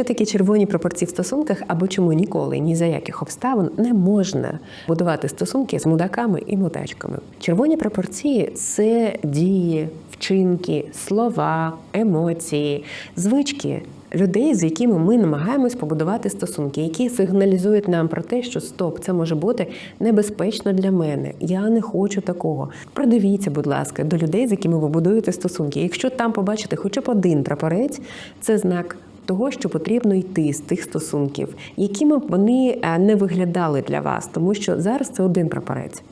Що такі червоні пропорції в стосунках або чому ніколи ні за яких обставин не можна будувати стосунки з мудаками і мудачками? Червоні пропорції це дії, вчинки, слова, емоції, звички. Людей, з якими ми намагаємось побудувати стосунки, які сигналізують нам про те, що стоп, це може бути небезпечно для мене. Я не хочу такого. Придивіться, будь ласка, до людей, з якими ви будуєте стосунки. Якщо там побачите хоча б один прапорець, це знак. Того, що потрібно йти з тих стосунків, якими б вони е, не виглядали для вас, тому що зараз це один прапорець.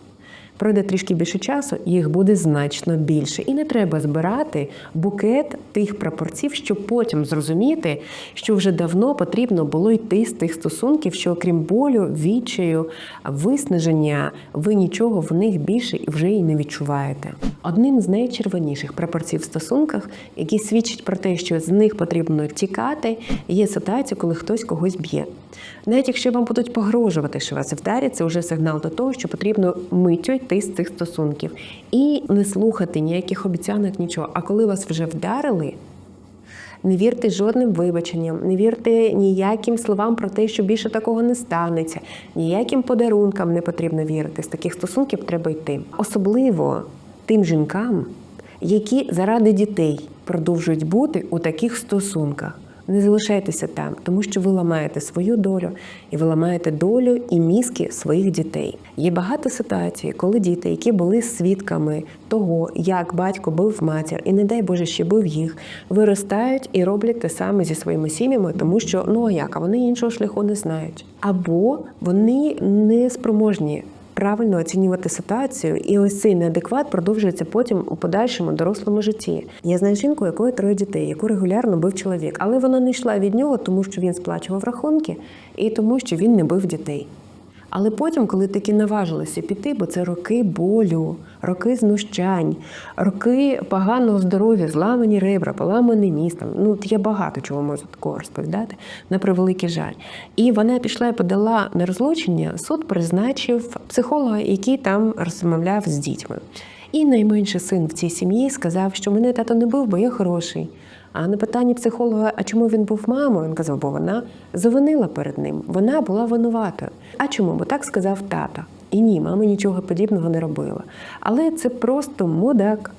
Пройде трішки більше часу, їх буде значно більше. І не треба збирати букет тих прапорців, щоб потім зрозуміти, що вже давно потрібно було йти з тих стосунків, що окрім болю, відчаю, виснаження, ви нічого в них більше вже і не відчуваєте. Одним з найчервоніших прапорців в стосунках, які свідчать про те, що з них потрібно тікати, є ситуація, коли хтось когось б'є. Навіть якщо вам будуть погрожувати, що вас вдарять, це вже сигнал до того, що потрібно миттю йти з цих стосунків і не слухати ніяких обіцянок, нічого. А коли вас вже вдарили, не вірте жодним вибаченням, не вірте ніяким словам про те, що більше такого не станеться, ніяким подарункам не потрібно вірити. З таких стосунків треба йти. Особливо тим жінкам, які заради дітей продовжують бути у таких стосунках. Не залишайтеся там, тому що ви ламаєте свою долю і ви ламаєте долю і мізки своїх дітей. Є багато ситуацій, коли діти, які були свідками того, як батько бив матір, і не дай Боже, ще бив їх, виростають і роблять те саме зі своїми сім'ями, тому що ну а як, а вони іншого шляху не знають. Або вони не спроможні правильно оцінювати ситуацію, і ось цей неадекват продовжується потім у подальшому дорослому житті. Я знаю жінку, якої троє дітей, яку регулярно бив чоловік, але вона не йшла від нього, тому що він сплачував рахунки і тому, що він не бив дітей. Але потім, коли таки наважилися піти, бо це роки болю, роки знущань, роки поганого здоров'я, зламані ребра, поламаний міст. Ну, я багато чого можу такого розповідати, на превеликий жаль. І вона пішла і подала на розлучення, суд призначив психолога, який там розмовляв з дітьми. І найменший син в цій сім'ї сказав, що мене тато не бив, бо я хороший. А на питання психолога, а чому він був мамою, він казав, бо вона завинила перед ним. Вона була винуватою. А чому? Бо так сказав тато. І ні, мама нічого подібного не робила. Але це просто мудак,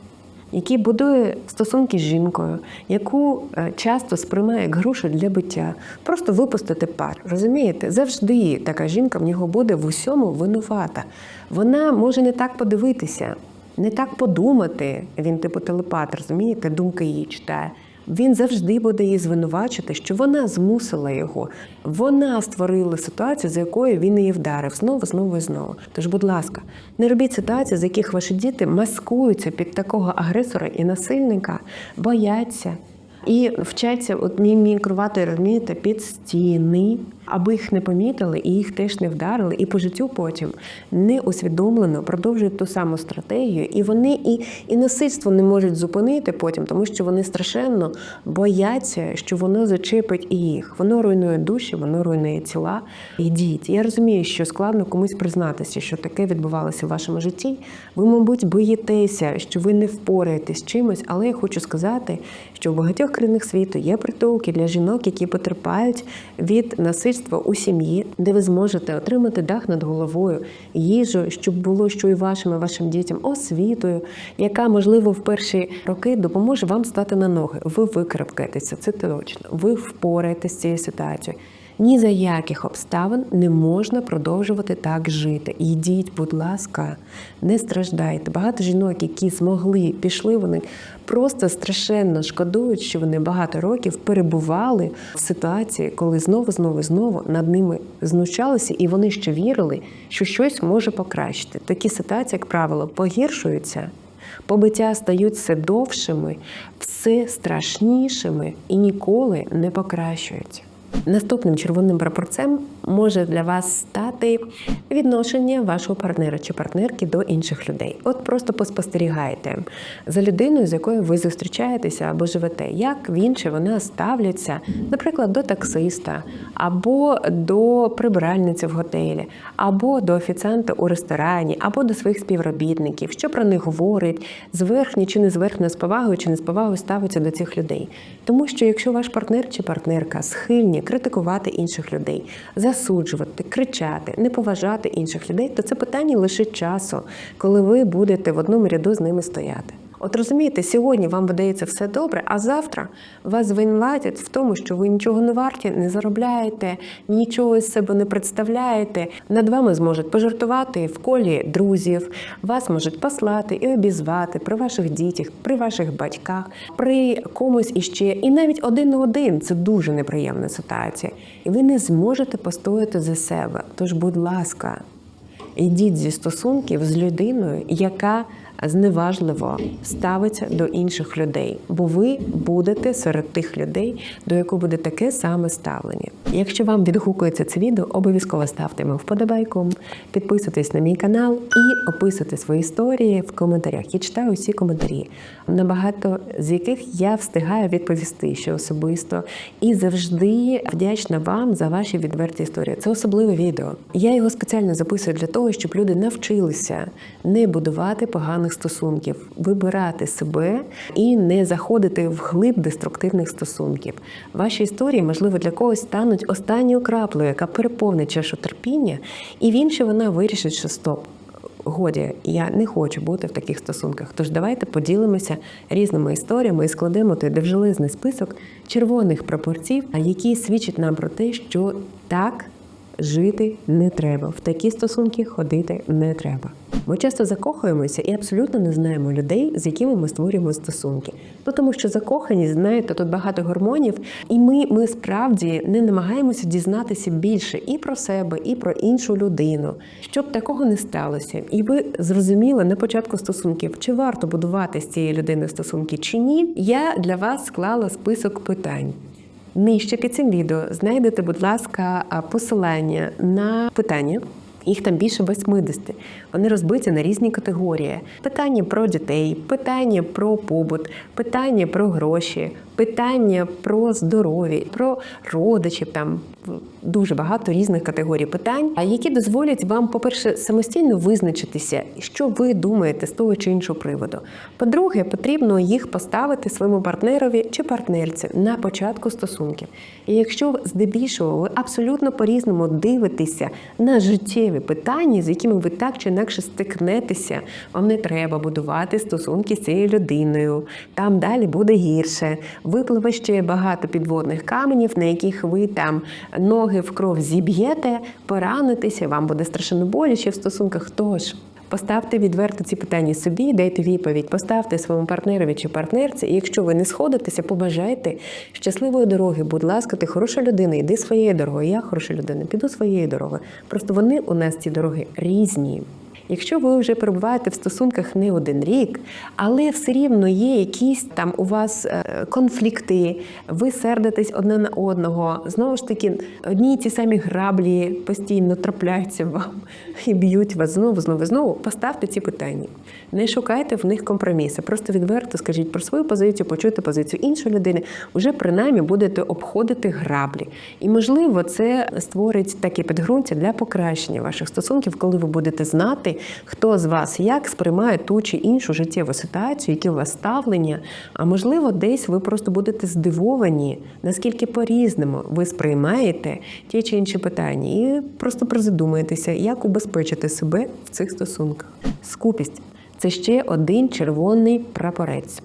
який будує стосунки з жінкою, яку е, часто сприймає як грушу для биття. Просто випустити пар. Розумієте? Завжди така жінка в нього буде в усьому винувата. Вона може не так подивитися, не так подумати. Він типу телепат, розумієте, думки її читає. Він завжди буде її звинувачити, що вона змусила його. Вона створила ситуацію, за якою він її вдарив знову, знову і знову. Тож, будь ласка, не робіть ситуації, з яких ваші діти маскуються під такого агресора і насильника, бояться. І вчаться от мімікрувати, розумієте, під стіни, аби їх не помітили і їх теж не вдарили. І по життю потім неусвідомлено продовжують ту саму стратегію, і вони і, і насильство не можуть зупинити потім, тому що вони страшенно бояться, що воно зачепить і їх. Воно руйнує душі, воно руйнує тіла. Йдіть. Я розумію, що складно комусь признатися, що таке відбувалося в вашому житті. Ви, мабуть, боїтеся, що ви не впораєтесь з чимось, але я хочу сказати, що в багатьох країнах світу є притулки для жінок, які потерпають від насильства у сім'ї, де ви зможете отримати дах над головою, їжу, щоб було що і вашим, і вашим дітям, освітою, яка, можливо, в перші роки допоможе вам стати на ноги. Ви викрапкаєтеся, це точно. Ви впораєтесь з цією ситуацією. Ні за яких обставин не можна продовжувати так жити. Йдіть, будь ласка, не страждайте. Багато жінок, які змогли, пішли, вони просто страшенно шкодують, що вони багато років перебували в ситуації, коли знову, знову, знову над ними знущалися, і вони ще вірили, що щось може покращити. Такі ситуації, як правило, погіршуються. Побиття стають все довшими, все страшнішими і ніколи не покращуються. Наступним червоним прапорцем може для вас стати відношення вашого партнера чи партнерки до інших людей. От просто поспостерігайте за людиною, з якою ви зустрічаєтеся або живете, як він чи вона ставляться, наприклад, до таксиста, або до прибиральниці в готелі, або до офіціанта у ресторані, або до своїх співробітників, що про них говорить, зверхні чи не зверхньо з повагою чи не з повагою ставиться до цих людей. Тому що якщо ваш партнер чи партнерка схильні критикувати інших людей, засуджувати, кричати, не поважати інших людей, то це питання лише часу, коли ви будете в одному ряду з ними стояти. От розумієте, сьогодні вам видається все добре, а завтра вас звинуватять в тому, що ви нічого не варті, не заробляєте, нічого з себе не представляєте. Над вами зможуть пожартувати в колі друзів, вас можуть послати і обізвати при ваших дітях, при ваших батьках, при комусь іще. І навіть один на один це дуже неприємна ситуація. І ви не зможете постояти за себе. Тож, будь ласка, Йдіть зі стосунків з людиною, яка зневажливо ставиться до інших людей, бо ви будете серед тих людей, до яких буде таке саме ставлення. Якщо вам відгукується це відео, обов'язково ставте йому вподобайку, підписуйтесь на мій канал і описуйте свої історії в коментарях. Я читаю усі коментарі, набагато з яких я встигаю відповісти ще особисто і завжди вдячна вам за ваші відверті історії. Це особливе відео. Я його спеціально записую для того, щоб люди навчилися не будувати поганих стосунків, вибирати себе і не заходити в глиб деструктивних стосунків. Ваші історії, можливо, для когось стануть останньою краплею, яка переповнить чашу терпіння, і в іншій вона вирішить, що стоп. Годі, я не хочу бути в таких стосунках. Тож давайте поділимося різними історіями і складемо той довжелезний список червоних пропорцій, які свідчать нам про те, що так жити не треба. В такі стосунки ходити не треба. Ми часто закохуємося і абсолютно не знаємо людей, з якими ми створюємо стосунки. Ну тому що закоханість, знаєте, тут багато гормонів, і ми, ми справді не намагаємося дізнатися більше і про себе, і про іншу людину, щоб такого не сталося. І ви зрозуміли на початку стосунків, чи варто будувати з цією людиною стосунки чи ні. Я для вас склала список питань. Нижче під цим відео знайдете, будь ласка, посилання на питання. Їх там більше 80. Вони розбиті на різні категорії: питання про дітей, питання про побут, питання про гроші, питання про здоров'я, про родичів. Там дуже багато різних категорій питань, які дозволять вам, по-перше, самостійно визначитися, що ви думаєте з того чи іншого приводу. По-друге, потрібно їх поставити своєму партнерові чи партнерці на початку стосунків. І якщо здебільшого ви абсолютно по-різному дивитеся на життєві питання, з якими ви так чи інакше стикнетеся, вам не треба будувати стосунки з цією людиною. Там далі буде гірше. Випливе ще багато підводних каменів, на яких ви там ноги в кров зіб'єте, поранитеся, вам буде страшенно боляче в стосунках. Тож поставте відверто ці питання собі, дайте відповідь, поставте своєму партнерові чи партнерці. І якщо ви не сходитеся, побажайте щасливої дороги. Будь ласка, ти хороша людина, йди своєю дорогою. Я хороша людина, піду своєю дорогою. Просто вони у нас ці дороги різні. Якщо ви вже перебуваєте в стосунках не один рік, але все рівно є якісь там у вас е, конфлікти, ви сердитесь одне на одного. Знову ж таки, одні й ті самі граблі постійно трапляються вам і б'ють вас знову, знову, знову. Поставте ці питання. Не шукайте в них компроміси. Просто відверто скажіть про свою позицію, почуйте позицію іншої людини. Уже принаймні будете обходити граблі. І можливо, це створить таке підґрунтя для покращення ваших стосунків, коли ви будете знати хто з вас як сприймає ту чи іншу життєву ситуацію, які у вас ставлення. А можливо, десь ви просто будете здивовані, наскільки по-різному ви сприймаєте ті чи інші питання, і просто призадумаєтеся, як убезпечити себе в цих стосунках. Скупість. Це ще один червоний прапорець,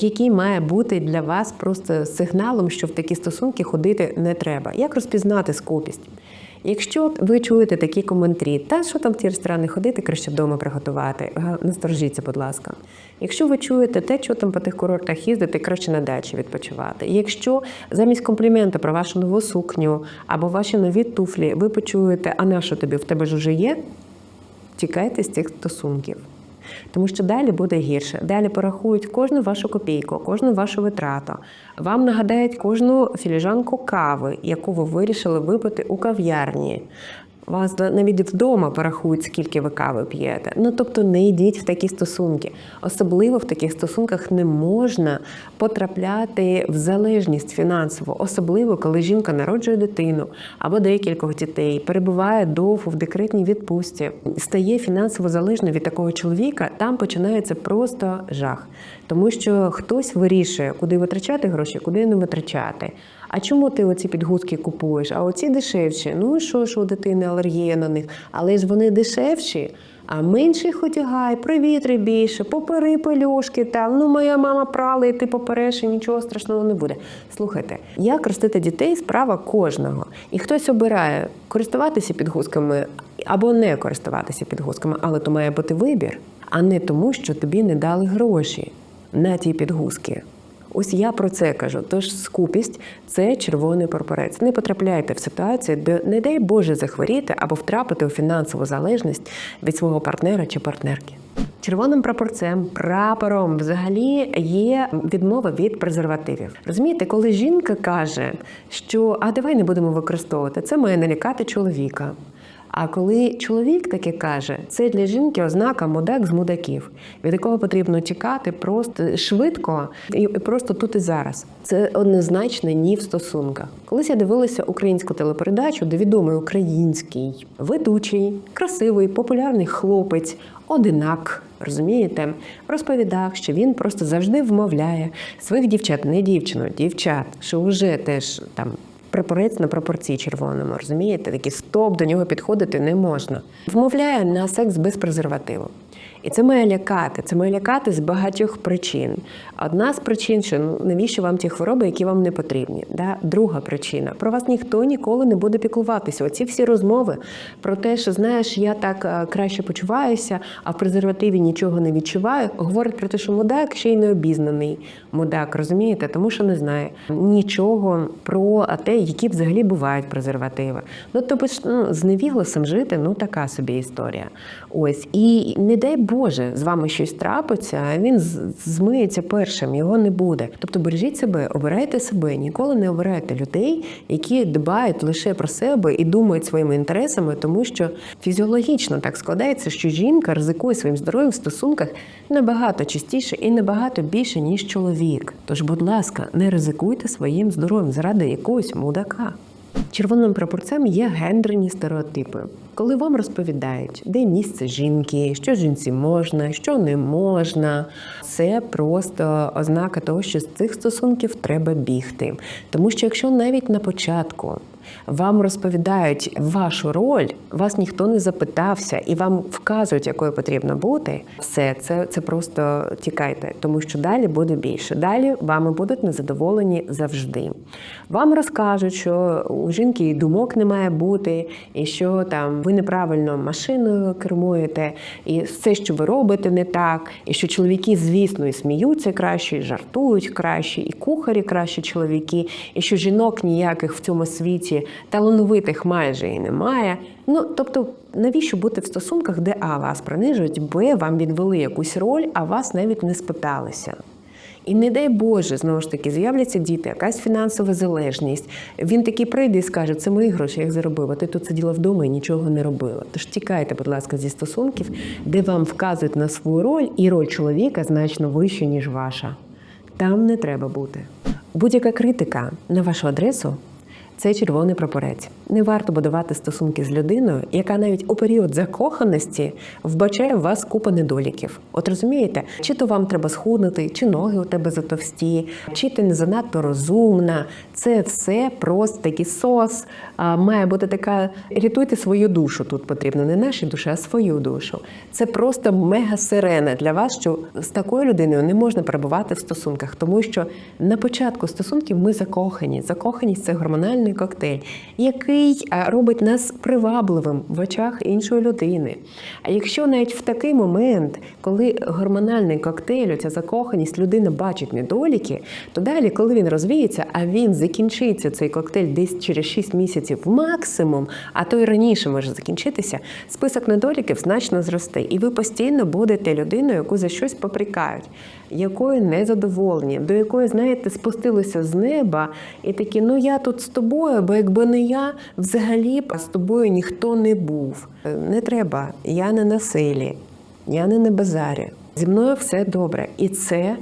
який має бути для вас просто сигналом, що в такі стосунки ходити не треба. Як розпізнати скупість? Якщо ви чуєте такі коментарі, та що там в ті ресторани ходити, краще вдома приготувати, насторожіться, будь ласка. Якщо ви чуєте те, що там по тих курортах їздити, краще на дачі відпочивати. Якщо замість компліменту про вашу нову сукню або ваші нові туфлі, ви почуєте, а на що тобі в тебе ж уже є, тікайте з цих стосунків. Тому що далі буде гірше. Далі порахують кожну вашу копійку, кожну вашу витрату. Вам нагадають кожну філіжанку кави, яку ви вирішили випити у кав'ярні. Вас навіть вдома порахують, скільки ви кави п'єте. Ну тобто не йдіть в такі стосунки. Особливо в таких стосунках не можна потрапляти в залежність фінансово, особливо коли жінка народжує дитину або декількох дітей, перебуває довго в декретній відпустці, стає фінансово залежною від такого чоловіка. Там починається просто жах, тому що хтось вирішує, куди витрачати гроші, куди не витрачати. А чому ти оці підгузки купуєш? А оці дешевші. Ну і що, що у дитини алергія на них? Але ж вони дешевші. А менше їх одягай, привітри більше, попери пельошки там. Ну, моя мама прала, і ти попереш, і нічого страшного не буде. Слухайте, як ростити дітей справа кожного. І хтось обирає користуватися підгузками або не користуватися підгузками, але то має бути вибір, а не тому, що тобі не дали гроші на ті підгузки. Ось я про це кажу. Тож скупість це червоний прапорець. Не потрапляйте в ситуацію, де не дай Боже захворіти або втрапити у фінансову залежність від свого партнера чи партнерки. Червоним прапорцем, прапором взагалі є відмова від презервативів. Розумієте, коли жінка каже, що а давай не будемо використовувати, це має налякати чоловіка. А коли чоловік таке каже, це для жінки ознака мудак з мудаків, від якого потрібно тікати просто швидко і просто тут і зараз. Це однозначно ні в стосунках. Колись я дивилася українську телепередачу, де відомий український ведучий, красивий, популярний хлопець, одинак. Розумієте, розповідав, що він просто завжди вмовляє своїх дівчат, не дівчину, дівчат, що вже теж там прапорець на пропорції червоному, розумієте? Такий стоп, до нього підходити не можна. Вмовляє на секс без презервативу. І це має лякати. Це має лякати з багатьох причин. Одна з причин, що ну навіщо вам ті хвороби, які вам не потрібні. Да? Друга причина про вас ніхто ніколи не буде піклуватися. Оці всі розмови про те, що знаєш, я так е, краще почуваюся, а в презервативі нічого не відчуваю. Говорить про те, що мудак ще й не обізнаний мудак, розумієте, тому що не знає нічого про те, які взагалі бувають презервативи. Ну тобто ну, з невігласом жити, ну така собі історія. Ось і не дай Боже, з вами щось трапиться, а він змиється першим, його не буде. Тобто бережіть себе, обирайте себе, ніколи не обирайте людей, які дбають лише про себе і думають своїми інтересами, тому що фізіологічно так складається, що жінка ризикує своїм здоров'ям в стосунках набагато частіше і набагато більше, ніж чоловік. Тож, будь ласка, не ризикуйте своїм здоров'ям заради якогось мудака. Червоним прапорцем є гендерні стереотипи. Коли вам розповідають, де місце жінки, що жінці можна, що не можна, це просто ознака того, що з цих стосунків треба бігти. Тому що якщо навіть на початку вам розповідають вашу роль, вас ніхто не запитався і вам вказують, якою потрібно бути, все це, це просто тікайте, тому що далі буде більше. Далі вами будуть незадоволені завжди. Вам розкажуть, що у жінки і думок не має бути, і що там ви неправильно машиною кермуєте, і все, що ви робите, не так, і що чоловіки, звісно, і сміються краще, і жартують краще, і кухарі краще чоловіки, і що жінок ніяких в цьому світі талановитих майже і немає. Ну тобто, навіщо бути в стосунках, де А вас принижують, Б вам відвели якусь роль, а вас навіть не спиталися. І не дай Боже, знову ж таки, з'являться діти, якась фінансова залежність. Він такий прийде і скаже, це мої гроші, я їх заробив, а ти тут сиділа вдома і нічого не робила. Тож тікайте, будь ласка, зі стосунків, де вам вказують на свою роль, і роль чоловіка значно вища, ніж ваша. Там не треба бути. Будь-яка критика на вашу адресу це червоний прапорець. Не варто будувати стосунки з людиною, яка навіть у період закоханості вбачає в вас купа недоліків. От розумієте, чи то вам треба схуднути, чи ноги у тебе затовсті, чи ти не занадто розумна. Це все просто такий сос. А, має бути така. Рятуйте свою душу. Тут потрібно не наші душі, а свою душу. Це просто мега сирена для вас, що з такою людиною не можна перебувати в стосунках, тому що на початку стосунків ми закохані. Закоханість це гормональний коктейль, який робить нас привабливим в очах іншої людини. А якщо навіть в такий момент, коли гормональний коктейль, ця закоханість, людина бачить недоліки, то далі, коли він розвіється, а він закінчиться цей коктейль десь через 6 місяців максимум, а то й раніше може закінчитися, список недоліків значно зросте, і ви постійно будете людиною, яку за щось попрікають, якою не задоволені, до якої, знаєте, спустилися з неба, і такі, ну я тут з тобою, бо якби не я, взагалі б з тобою ніхто не був. Е, Не треба, я не на силі, я не на базарі. Зі мною все добре. І це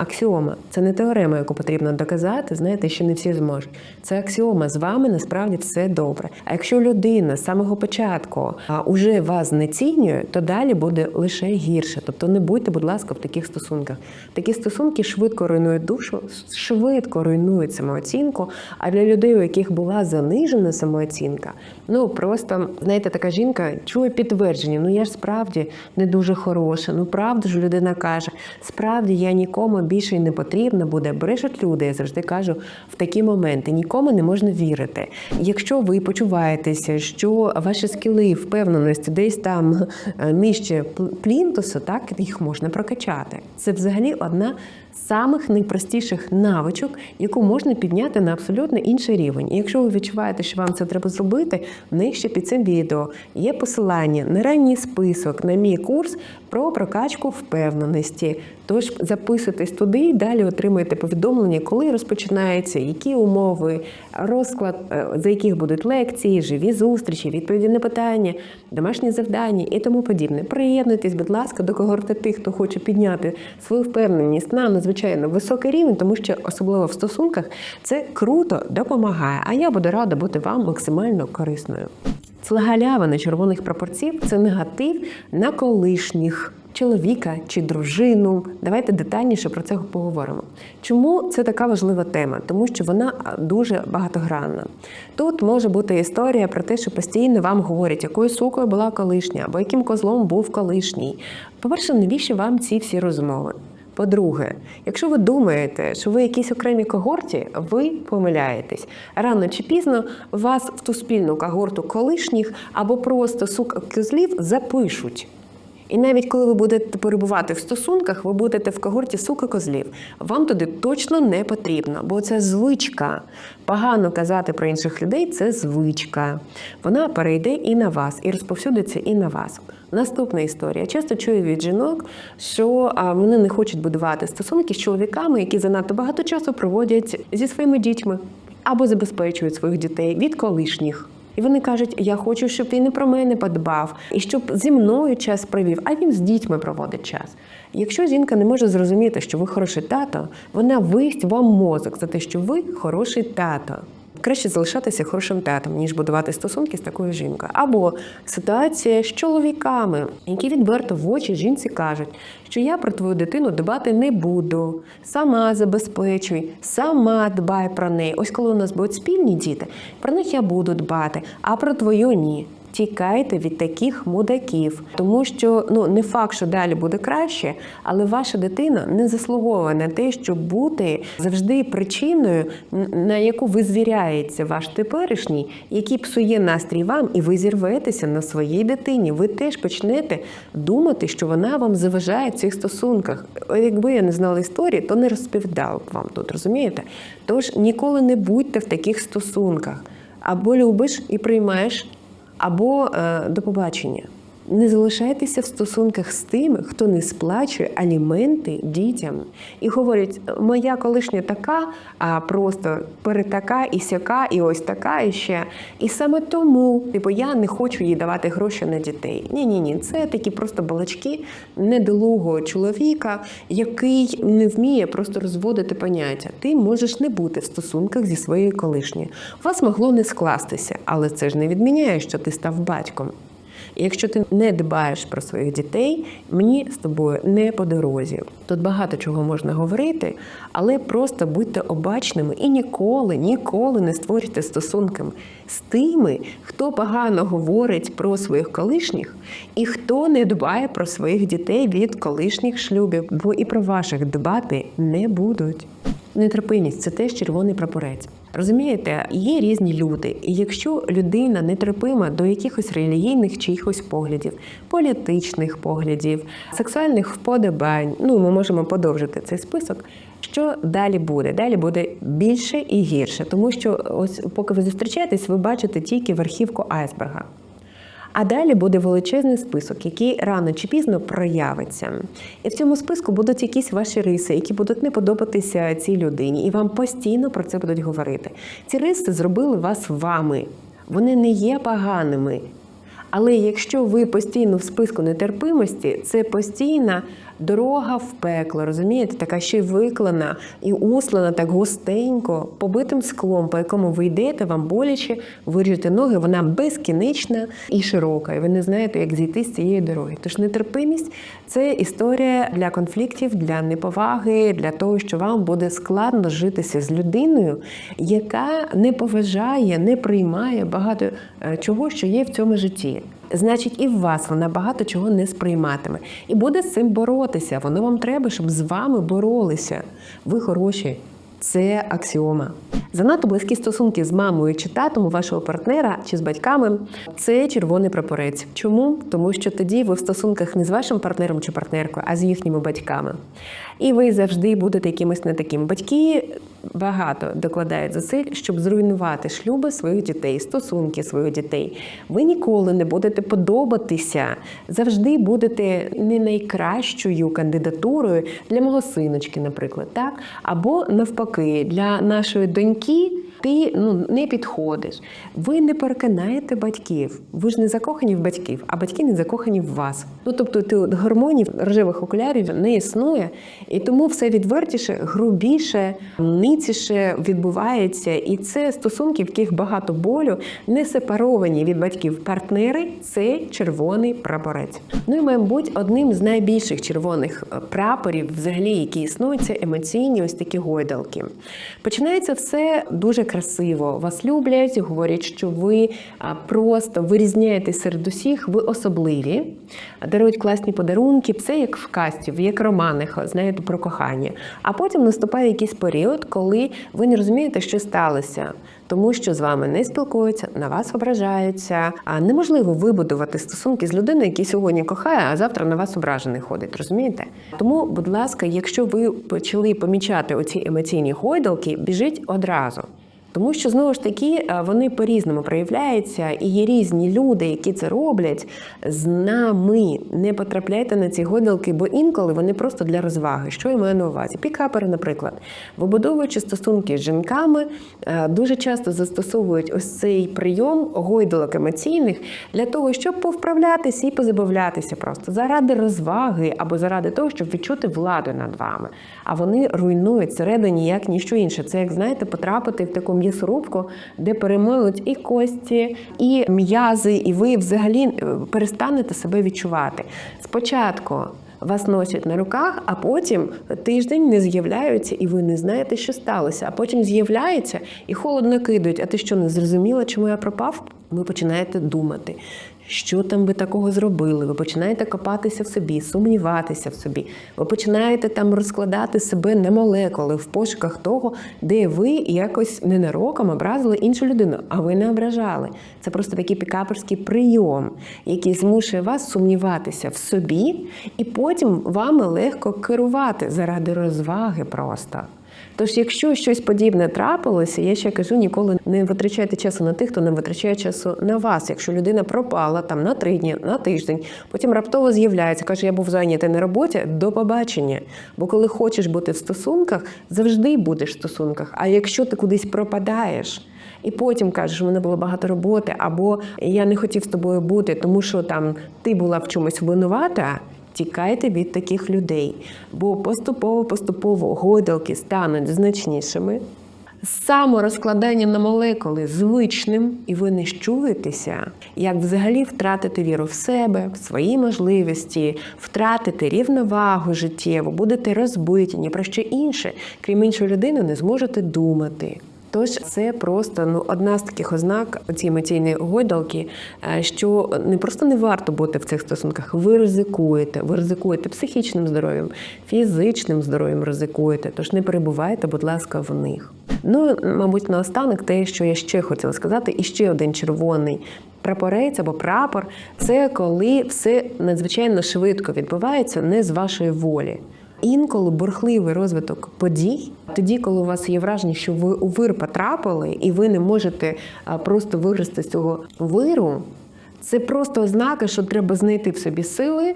Аксіома це не теорема, яку потрібно доказати. Знаєте, що не всі зможуть. Це аксіома. З вами насправді все добре. А якщо людина з самого початку а, уже вас знецінює, то далі буде лише гірше. Тобто не будьте, будь ласка, в таких стосунках. Такі стосунки швидко руйнують душу, швидко руйнують самооцінку. А для людей, у яких була занижена самооцінка, ну просто знаєте, така жінка чує підтвердження. Ну я ж справді не дуже хороша. Ну правда ж людина каже, справді я нікому більше й не потрібна буде. Брешуть люди. Я завжди кажу в такі моменти. Нікому не можна вірити. Якщо ви почуваєтеся, що ваші скіли впевненості десь там нижче плінтусу, так їх можна прокачати. Це взагалі одна з самих найпростіших навичок, яку можна підняти на абсолютно інший рівень. І якщо ви відчуваєте, що вам це треба зробити, нижче під цим відео є посилання на ранній список на мій курс про прокачку впевненості. Тож записуйтесь туди і далі отримуєте повідомлення, коли розпочинається, які умови, розклад, е, за яких будуть лекції, живі зустрічі, відповіді на питання, домашні завдання і тому подібне. Приєднуйтесь, будь ласка, до когорти тих, хто хоче підняти свою впевненість на надзвичайно високий рівень, тому що особливо в стосунках це круто допомагає. А я буду рада бути вам максимально корисною. Галява червоних пропорців це негатив на колишніх. Чоловіка чи дружину, давайте детальніше про це поговоримо. Чому це така важлива тема? Тому що вона дуже багатогранна. Тут може бути історія про те, що постійно вам говорять, якою сукою була колишня, або яким козлом був колишній. По-перше, навіщо вам ці всі розмови? По-друге, якщо ви думаєте, що ви якісь окремі когорті, ви помиляєтесь. Рано чи пізно вас в ту спільну когорту колишніх або просто сук козлів запишуть. І навіть коли ви будете перебувати в стосунках, ви будете в когорті сука козлів. Вам туди точно не потрібно, бо це звичка. Погано казати про інших людей це звичка. Вона перейде і на вас, і розповсюдиться і на вас. Наступна історія. Часто чую від жінок, що вони не хочуть будувати стосунки з чоловіками, які занадто багато часу проводять зі своїми дітьми або забезпечують своїх дітей від колишніх. І вони кажуть: я хочу, щоб він і про мене подбав, і щоб зі мною час провів, а він з дітьми проводить час. Якщо жінка не може зрозуміти, що ви хороший тато, вона висть вам мозок за те, що ви хороший тато. Краще залишатися хорошим татом, ніж будувати стосунки з такою жінкою. Або ситуація з чоловіками, які відверто в очі жінці кажуть, що я про твою дитину дбати не буду. Сама забезпечуй, сама дбай про неї. Ось коли у нас будуть спільні діти, про них я буду дбати, а про твою ні. Тікайте від таких мудаків, тому що ну не факт, що далі буде краще, але ваша дитина не заслуговує на те, щоб бути завжди причиною, на яку визвіряється ваш теперішній, який псує настрій вам, і ви зірветеся на своїй дитині. Ви теж почнете думати, що вона вам заважає в цих стосунках. Якби я не знала історії, то не розповідала б вам тут, розумієте? Тож ніколи не будьте в таких стосунках. Або любиш і приймаєш або е, до побачення. Не залишайтеся в стосунках з тими, хто не сплачує аліменти дітям і говорять, моя колишня така, а просто перетака і сяка, і ось така і ще. І саме тому, типу, я не хочу їй давати гроші на дітей. Ні, ні, ні, це такі просто балачки недолугого чоловіка, який не вміє просто розводити поняття. Ти можеш не бути в стосунках зі своєю колишньою. У вас могло не скластися, але це ж не відміняє, що ти став батьком. Якщо ти не дбаєш про своїх дітей, мені з тобою не по дорозі. Тут багато чого можна говорити, але просто будьте обачними і ніколи, ніколи не створюйте стосунки з тими, хто погано говорить про своїх колишніх і хто не дбає про своїх дітей від колишніх шлюбів, бо і про ваших дбати не будуть. Нетерпимість це теж червоний прапорець. Розумієте, є різні люди, і якщо людина нетерпима до якихось релігійних чиїхось поглядів, політичних поглядів, сексуальних вподобань, ну ми можемо подовжити цей список. Що далі буде? Далі буде більше і гірше, тому що ось поки ви зустрічаєтесь, ви бачите тільки верхівку айсберга. А далі буде величезний список, який рано чи пізно проявиться. І в цьому списку будуть якісь ваші риси, які будуть не подобатися цій людині, і вам постійно про це будуть говорити. Ці риси зробили вас вами. Вони не є поганими. Але якщо ви постійно в списку нетерпимості, це постійна дорога в пекло, розумієте, така ще й виклана і услана так густенько, побитим склом, по якому ви йдете, вам боляче, виріжете ноги, вона безкінечна і широка. І ви не знаєте, як зійти з цієї дороги. Тож нетерпимість це історія для конфліктів, для неповаги, для того, що вам буде складно житися з людиною, яка не поважає, не приймає багато е, чого, що є в цьому житті. Значить, і в вас вона багато чого не сприйматиме. І буде з цим боротися. Воно вам треба, щоб з вами боролися. Ви хороші. Це аксіома. Занадто близькі стосунки з мамою чи татом вашого партнера чи з батьками це червоний прапорець. Чому? Тому що тоді ви в стосунках не з вашим партнером чи партнеркою, а з їхніми батьками. І ви завжди будете якимось не таким. Батьки багато докладають зусиль, щоб зруйнувати шлюби своїх дітей, стосунки своїх дітей. Ви ніколи не будете подобатися, завжди будете не найкращою кандидатурою для мого синочки, наприклад, так або навпаки, для нашої доньки. Ти ну не підходиш. Ви не переконаєте батьків. Ви ж не закохані в батьків, а батьки не закохані в вас. Ну тобто, ти от гормонів рожевих окулярів не існує, і тому все відвертіше, грубіше, ниціше відбувається. І це стосунки, в яких багато болю, не сепаровані від батьків партнери. Це червоний прапорець. Ну і мабуть, одним з найбільших червоних е, прапорів, взагалі, які існують, це емоційні ось такі гойдалки. Починається все дуже красиво. Вас люблять, говорять, що ви просто вирізняєтесь серед усіх, ви особливі, дарують класні подарунки, Це як в касті, як романах, знаєте, про кохання. А потім наступає якийсь період, коли ви не розумієте, що сталося. Тому що з вами не спілкуються, на вас ображаються. А неможливо вибудувати стосунки з людиною, який сьогодні кохає, а завтра на вас ображений ходить. Розумієте? Тому, будь ласка, якщо ви почали помічати оці емоційні гойдалки, біжіть одразу. Тому що знову ж таки е, вони по-різному проявляються, і є різні люди, які це роблять з нами. Не потрапляйте на ці гойдалки, бо інколи вони просто для розваги. Що я маю на увазі? Пікапери, наприклад, вибудовуючи стосунки з жінками, е, дуже часто застосовують ось цей прийом гойдалок емоційних для того, щоб повправлятися і позабавлятися просто заради розваги або заради того, щоб відчути владу над вами. А вони руйнують всередині як ніщо інше. Це як знаєте, потрапити в таку м'ясорубку, де перемилуть і кості, і м'язи, і ви взагалі е, перестанете себе відчувати. Спочатку. Вас носять на руках, а потім тиждень не з'являються, і ви не знаєте, що сталося. А потім з'являється і холодно кидають. А ти що не зрозуміла, чому я пропав? Ви починаєте думати, що там ви такого зробили. Ви починаєте копатися в собі, сумніватися в собі. Ви починаєте там розкладати себе на молекули в пошуках того, де ви якось ненароком образили іншу людину, а ви не ображали. Це просто такий пікаперський прийом, який змушує вас сумніватися в собі, і потім вами легко керувати заради розваги просто. Тож, якщо щось подібне трапилося, я ще кажу, ніколи не витрачайте часу на тих, хто не витрачає часу на вас. Якщо людина пропала там на три дні, на тиждень, потім раптово з'являється, каже, я був зайнятий на роботі, до побачення. Бо коли хочеш бути в стосунках, завжди будеш в стосунках. А якщо ти кудись пропадаєш. І потім кажеш, у мене було багато роботи, або я не хотів з тобою бути, тому що там ти була в чомусь винувата. Тікайте від таких людей, бо поступово-поступово гойдалки стануть значнішими. Саморозкладання на молекули звичним, і ви не щуєтеся, як взагалі втратити віру в себе, в свої можливості, втратити рівновагу життєву, будете розбиті, ні про що інше, крім іншої людини, не зможете думати. Тож це просто ну одна з таких ознак ці емоційні гойдалки, е, що не просто не варто бути в цих стосунках. Ви ризикуєте, ви ризикуєте психічним здоров'ям, фізичним здоров'ям ризикуєте. Тож не перебувайте, будь ласка, в них. Ну, мабуть, наостанок те, що я ще хотіла сказати, і ще один червоний. Прапорець або прапор це коли все надзвичайно швидко відбувається не з вашої волі. Інколи бурхливий розвиток подій, тоді, коли у вас є враження, що ви у вир потрапили, і ви не можете просто вигрести з цього виру, це просто ознака, що треба знайти в собі сили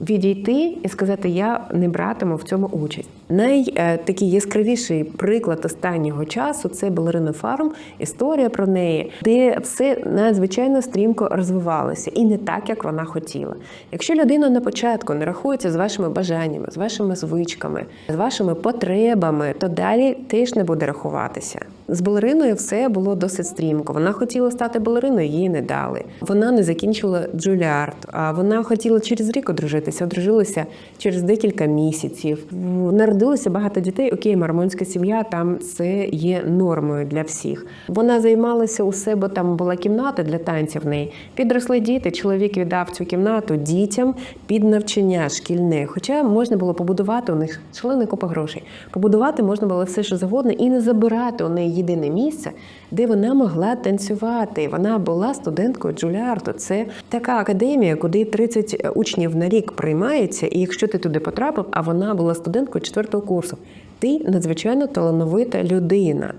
відійти і сказати, я не братиму в цьому участь. Найтакий яскравіший приклад останнього часу це балерина Фарм, історія про неї, де все надзвичайно стрімко розвивалося і не так, як вона хотіла. Якщо людина на початку не рахується з вашими бажаннями, з вашими звичками, з вашими потребами, то далі теж не буде рахуватися. З балериною все було досить стрімко. Вона хотіла стати балериною, їй не дали. Вона не закінчила Джуліард, а вона хотіла через рік одружитися, одружилася через декілька місяців. Народилося багато дітей. Окей, мормонська сім'я там це є нормою для всіх. Вона займалася у себе. Там була кімната для танців. В неї підросли діти. Чоловік віддав цю кімнату дітям під навчання шкільне. Хоча можна було побудувати у них шалена купа грошей. Побудувати можна було все, що завгодно, і не забирати у неї єдине місце, де вона могла танцювати. Вона була студенткою Джуліарту. Це така академія, куди 30 учнів на рік приймається, і якщо ти туди потрапив, а вона була студенткою четвертого курсу, ти надзвичайно талановита людина.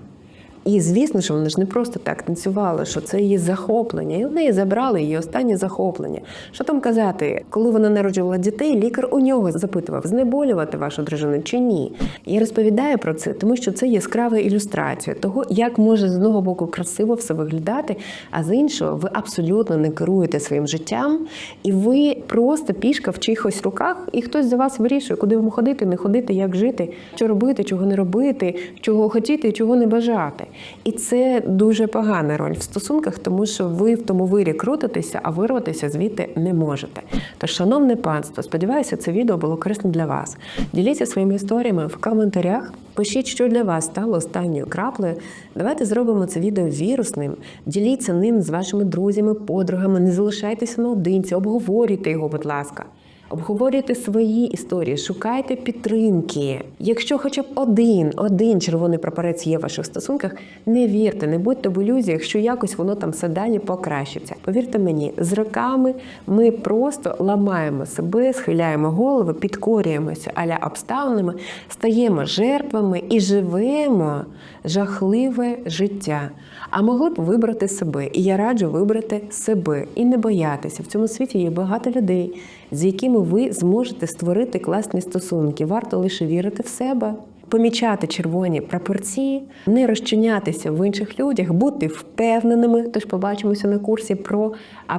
І звісно, що вона ж не просто так танцювала, що це її захоплення. І в неї забрали її останнє захоплення. Що там казати, коли вона народжувала дітей, лікар у нього запитував, знеболювати вашу дружину чи ні. Я розповідаю про це, тому що це яскрава ілюстрація того, як може з одного боку красиво все виглядати, а з іншого ви абсолютно не керуєте своїм життям, і ви просто пішка в чиїхось руках, і хтось за вас вирішує, куди вам ходити, не ходити, як жити, що робити, чого не робити, чого хотіти і чого не бажати. І це дуже погана роль в стосунках, тому що ви в тому вирі крутитеся, а вирватися звідти не можете. Тож, шановне панство, сподіваюся, це відео було корисним для вас. Діліться своїми історіями в коментарях. Пишіть, що для вас стало останньою краплею. Давайте зробимо це відео вірусним. Діліться ним з вашими друзями, подругами. Не залишайтеся наодинці, обговорюйте його, будь ласка. Обговорюйте свої історії, шукайте підтримки. Якщо хоча б один, один червоний прапорець є в ваших стосунках, не вірте, не будьте в ілюзіях, що якось воно там все далі покращиться. Повірте мені, з роками ми просто ламаємо себе, схиляємо голови, підкорюємося аля обставинами, стаємо жертвами і живемо жахливе життя. А могли б вибрати себе. І я раджу вибрати себе і не боятися. В цьому світі є багато людей, з якими ви зможете створити класні стосунки. Варто лише вірити в себе. Помічати червоні прапорці, не розчинятися в інших людях, бути впевненими. Тож побачимося на курсі про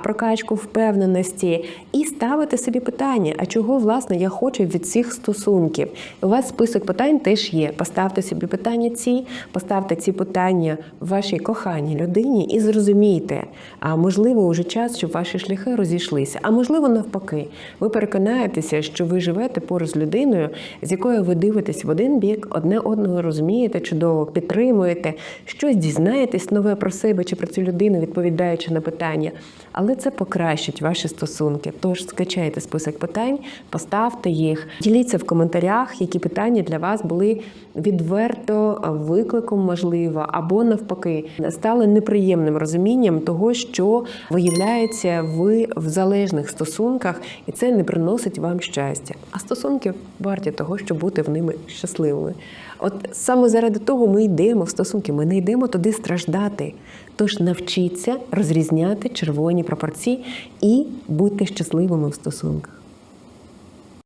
прокачку впевненості і ставити собі питання: а чого власне я хочу від цих стосунків? У вас список питань теж є. Поставте собі питання ці, поставте ці питання вашій коханій людині і зрозумійте, а можливо, уже час, щоб ваші шляхи розійшлися. А можливо, навпаки, ви переконаєтеся, що ви живете поруч з людиною, з якою ви дивитесь в один бік, одне одного розумієте, чудово підтримуєте, щось дізнаєтесь нове про себе чи про цю людину, відповідаючи на питання. Але це покращить ваші стосунки. Тож скачайте список питань, поставте їх, діліться в коментарях, які питання для вас були відверто викликом, можливо, або навпаки, стали неприємним розумінням того, що виявляється ви в залежних стосунках, і це не приносить вам щастя. А стосунки варті того, щоб бути в ними щасливими. От саме заради того ми йдемо в стосунки, ми не йдемо туди страждати. Тож навчіться розрізняти червоні пропорції і бути щасливими в стосунках.